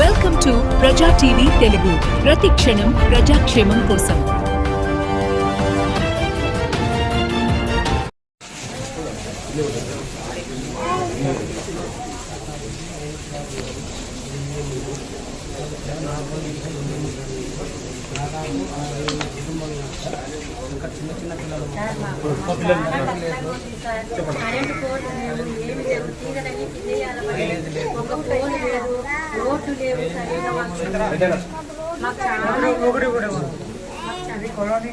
Welcome to Praja TV Telugu. ప్రతి క్షణం ప్రజాక్షేమం కోసం. చిన్న చిన్న పిల్లలు లేవు సరిగా మాకు చాలా ఇది కొలాని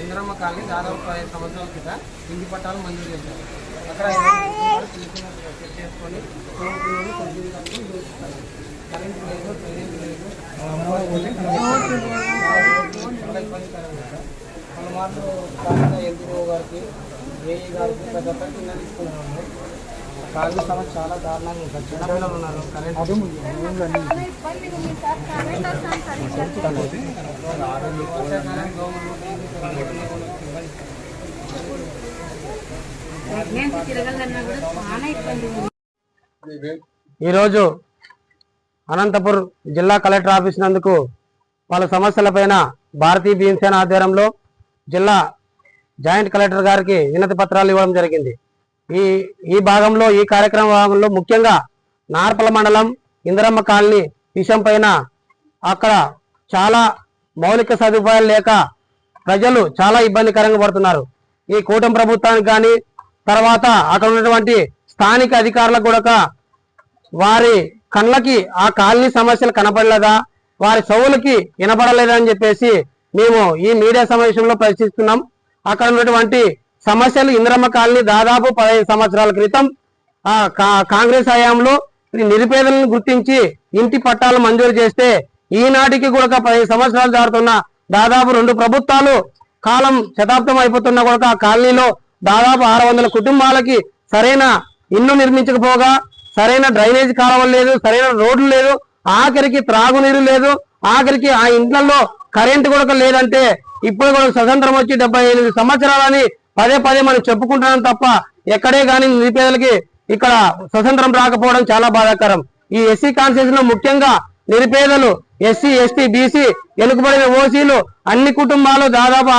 ఇందిరమ్మ దాదాపు పదిహేను సంవత్సరాల క్రితం ఇంటి పట్టాలు మంజూరు చేశారు. అక్కడ చేసుకొని కరెంట్ లేదు చాలా ఇబ్బందికరంగా గారికి ఏఈ గారికి ప్రతి ఒక్కరికి కింద సమస్య చాలా దారుణంగా చిన్నపిల్లలు ఉన్నారు. కరెంట్ ఈరోజు అనంతపూర్ జిల్లా కలెక్టర్ ఆఫీస్ నందుకు పలు సమస్యలపైన భారతీయ భీమసేన ఆధ్వర్యంలో జిల్లా జాయింట్ కలెక్టర్ గారికి వినతి పత్రాలు ఇవ్వడం జరిగింది. ఈ ఈ భాగంలో ఈ కార్యక్రమ భాగంలో ముఖ్యంగా నార్పల మండలం ఇందిరమ్మ కాలనీ విషయం పైన అక్కడ చాలా మౌలిక సదుపాయాలు లేక ప్రజలు చాలా ఇబ్బందికరంగా పడుతున్నారు. ఈ కూటమి ప్రభుత్వానికి కానీ తర్వాత అక్కడ ఉన్నటువంటి స్థానిక అధికారులకు కూడా వారి కళ్ళకి ఆ కాలనీ సమస్యలు కనపడలేదా? వారి చెవులకి వినపడలేదని చెప్పేసి మేము ఈ మీడియా సమావేశంలో ప్రశ్నిస్తున్నాం. అక్కడ ఉన్నటువంటి సమస్యలు ఇంద్రమ్మ కాలనీ దాదాపు పదహైదు సంవత్సరాల క్రితం కా- కాంగ్రెస్ హయాంలో నిరుపేదలను గుర్తించి ఇంటి పట్టాలు మంజూరు చేస్తే ఈనాటికి కూడా పదిహేను సంవత్సరాలు జారుతున్న దాదాపు రెండు ప్రభుత్వాలు కాలం శతాబ్దం అయిపోతున్న కూడా ఆ కాలనీలో దాదాపు ఆరు వందల కుటుంబాలకి సరైన ఇల్లు నిర్మించకపోగా సరైన డ్రైనేజ్ కాలువలు లేదు సరైన రోడ్లు లేదు ఆఖరికి త్రాగునీరు లేదు ఆఖరికి ఆ ఇంట్లలో కరెంటు కూడా లేదంటే ఇప్పుడు కూడా స్వతంత్రం వచ్చి డెబ్బై సంవత్సరాలని పదే పదే మనం చెప్పుకుంటున్నాం తప్ప ఎక్కడే కానీ నిరుపేదలకి ఇక్కడ స్వతంత్రం రాకపోవడం చాలా బాధాకరం. ఈ ఎస్సీ కాన్స్టిట్యూషన్లో ముఖ్యంగా నిరుపేదలు ఎస్సీ ఎస్టీ బీసీ వెనుకబడిన ఓసీలు అన్ని కుటుంబాలు దాదాపు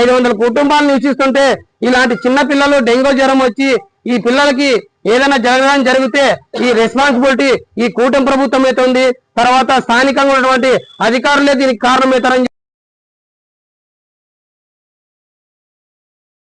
ఐదు వందల కుటుంబాలు నివసిస్తుంటే ఇలాంటి చిన్న పిల్లలు డెంగ్యూ జ్వరం వచ్చి ఈ పిల్లలకి ఏదైనా జరగడం జరిగితే ఈ రెస్పాన్సిబిలిటీ ఈ కూటమి ప్రభుత్వం అయితే ఉంది. తర్వాత స్థానికంగా ఉన్నటువంటి అధికారులే దీనికి కారణమవుతారని